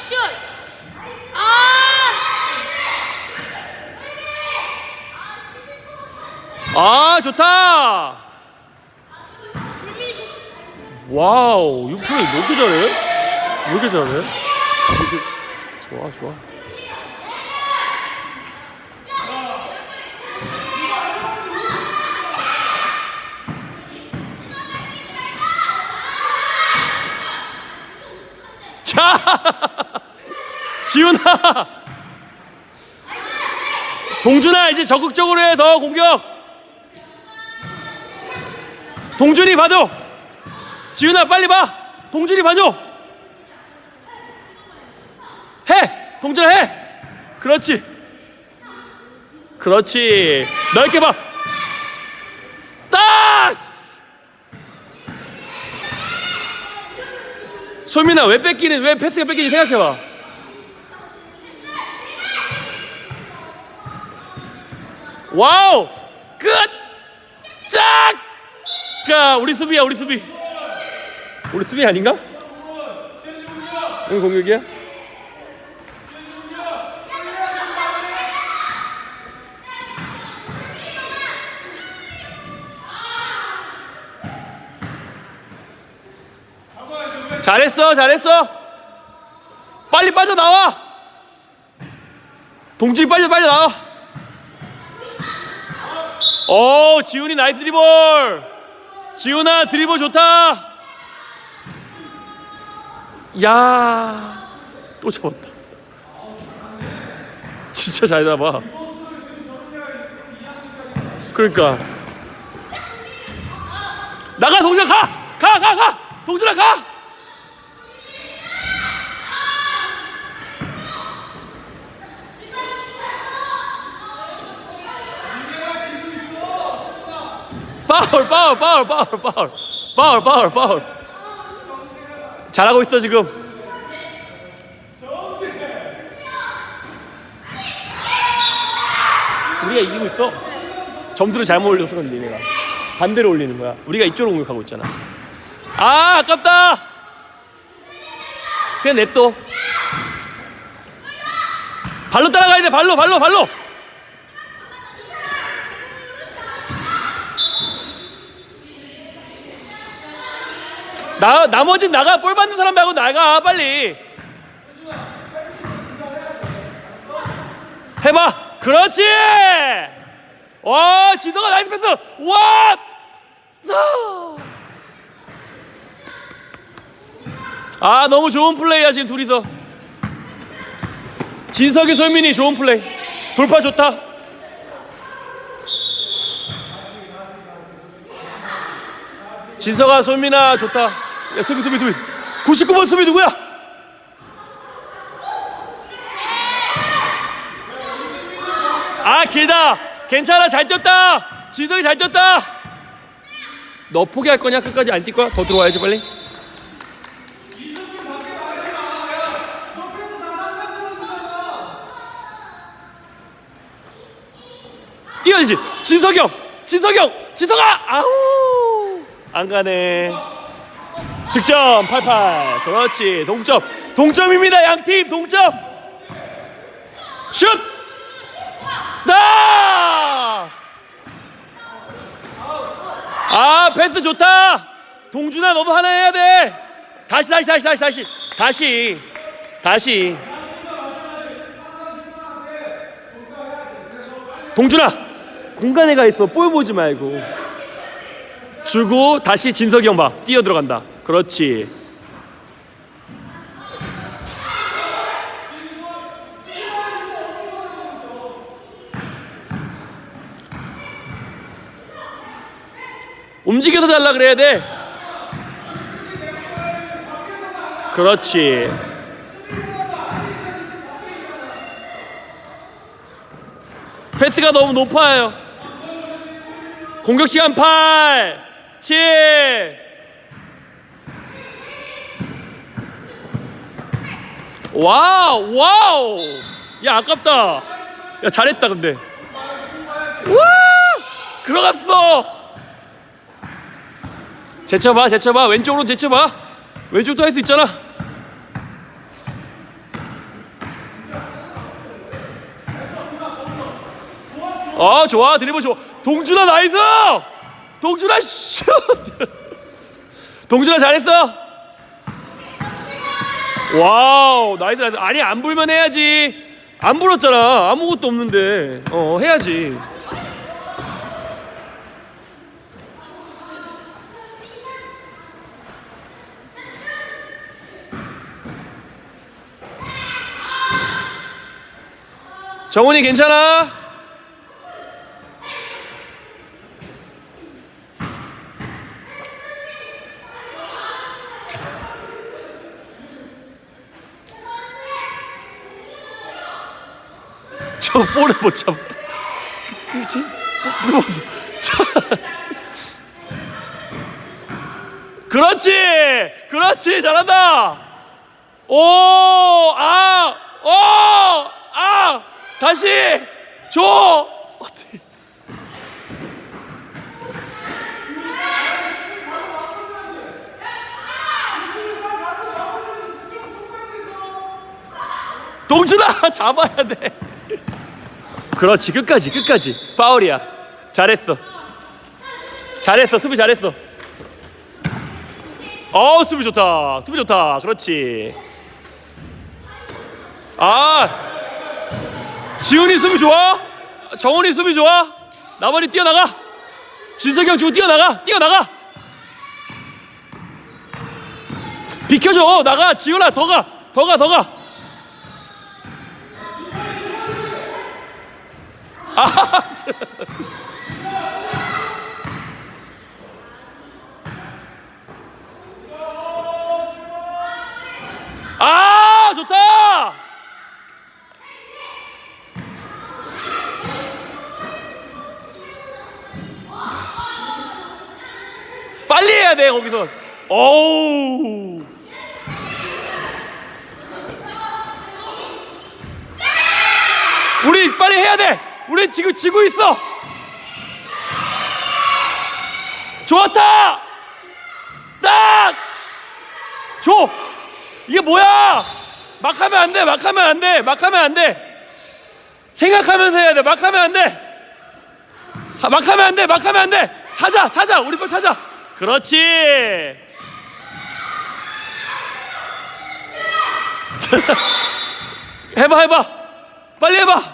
슛! 아! 아 좋다. 와우 이거 플레이 왜 이렇게 잘해? 왜 이렇게 잘해? 좋아 좋아. 자, 지훈아, 동준아 이제 적극적으로 해 더 공격. 동준이 봐줘. 지훈아 빨리 봐. 동준이 봐줘. 해. 동준아 해. 그렇지. 그렇지. 넓게 봐. 따스. 소민아 왜 뺏기는 왜 패스가 뺏기는지 생각해봐. 와우 끝. 짝. 가 우리 수비야 우리 수비. 우리 수비 아닌가? 응 공격이야? 잘했어 잘했어. 빨리 빠져 나와. 동준이 빨리 빨리 나와. 오 지훈이 나이스 드리볼 지훈아 드리블 좋다. 야 또 잡았다. 진짜 잘 잡아. 그러니까. 나가 동준아 가 가 가 가! 동준아 가 파울, 파울, 파울, 파울, 파울, 파울, 파울, 파울. 잘하고 있어 지금. 우리가 이기고 있어. 점수를 잘못 올려서 그런데 얘네가 반대로 올리는 거야. 우리가 이쪽으로 공격하고 있잖아. 아, 아깝다. 그냥 냅둬. 발로 따라가야 돼. 발로, 발로, 발로. 나 나머진 나가 볼 받는 사람 말고 나가 빨리. 해봐. 그렇지! 와 지성아 나이스 패스. 와! 아, 너무 좋은 플레이야 지금 둘이서. 진석이 솔민이 좋은 플레이. 돌파 좋다. 진석아 솔민아 좋다 야 수비 수비 수비. 99번 수비 누구야? 아 길다. 괜찮아 잘 뛰었다. 진석이 잘 뛰었다. 너 포기할 거냐? 끝까지 안 뛸 거야? 더 들어와야지 빨리. 뛰어야지. 진석이 형 진석이 형 진석아! 아우! 안 가네 득점 88 그렇지. 동점. 동점입니다 양팀. 동점. 슛! 나! 아 패스 좋다. 동준아 너도 하나 해야 돼. 다시 다시 다시 다시 다시. 다시. 다시. 동준아. 공간에 가 있어. 볼 보지 말고. 주고 다시 진석이 형 봐. 뛰어 들어간다 그렇지. 움직여서 달라 그래야 돼. 그렇지. 패스가 너무 높아요. 공격 시간 8 7 와우 와우. 야 아깝다. 야 잘했다 근데. 와! 들어갔어. 제쳐봐 제쳐봐. 왼쪽으로 제쳐봐. 왼쪽도 할 수 있잖아. 아 좋아. 드리블 좋아. 동준아 나이스! 동준아 슛! 동준아 잘했어. 와우 나이스 나이스. 아니 안 불면 해야지. 안 불었잖아. 아무것도 없는데. 어 해야지. 정훈이 괜찮아? 저 볼을 못 잡아. 그, 그지? 못- 자. 그렇지, 그렇지, 잘한다. 오, 아, 오, 아, 다시 줘. 어떻게? 동준아 잡아야 돼. 그렇지 끝까지 끝까지 파울이야. 잘했어. 잘했어 수비 잘했어. 어 수비 좋다 수비 좋다 그렇지. 아 지훈이 수비 좋아 정훈이 수비 좋아 나머지 뛰어나가 진석이 형 주고 뛰어나가 뛰어나가 비켜줘 나가 지훈아 더 가 더 가 더가 아 아 좋다! 빨리 해야 돼 거기서. 어우. 우리 빨리 해야 돼 우리 지금 지고 있어 좋았다 딱 줘! 이게 뭐야? 막 하면 안 돼, 막 하면 안 돼, 막 하면 안 돼. 생각하면서 해야 돼, 막 하면 안 돼. 아, 막 하면 안 돼, 막 하면 안 돼. 찾아, 찾아, 우리 빨리 찾아. 그렇지. 해봐, 해봐. 빨리 해봐.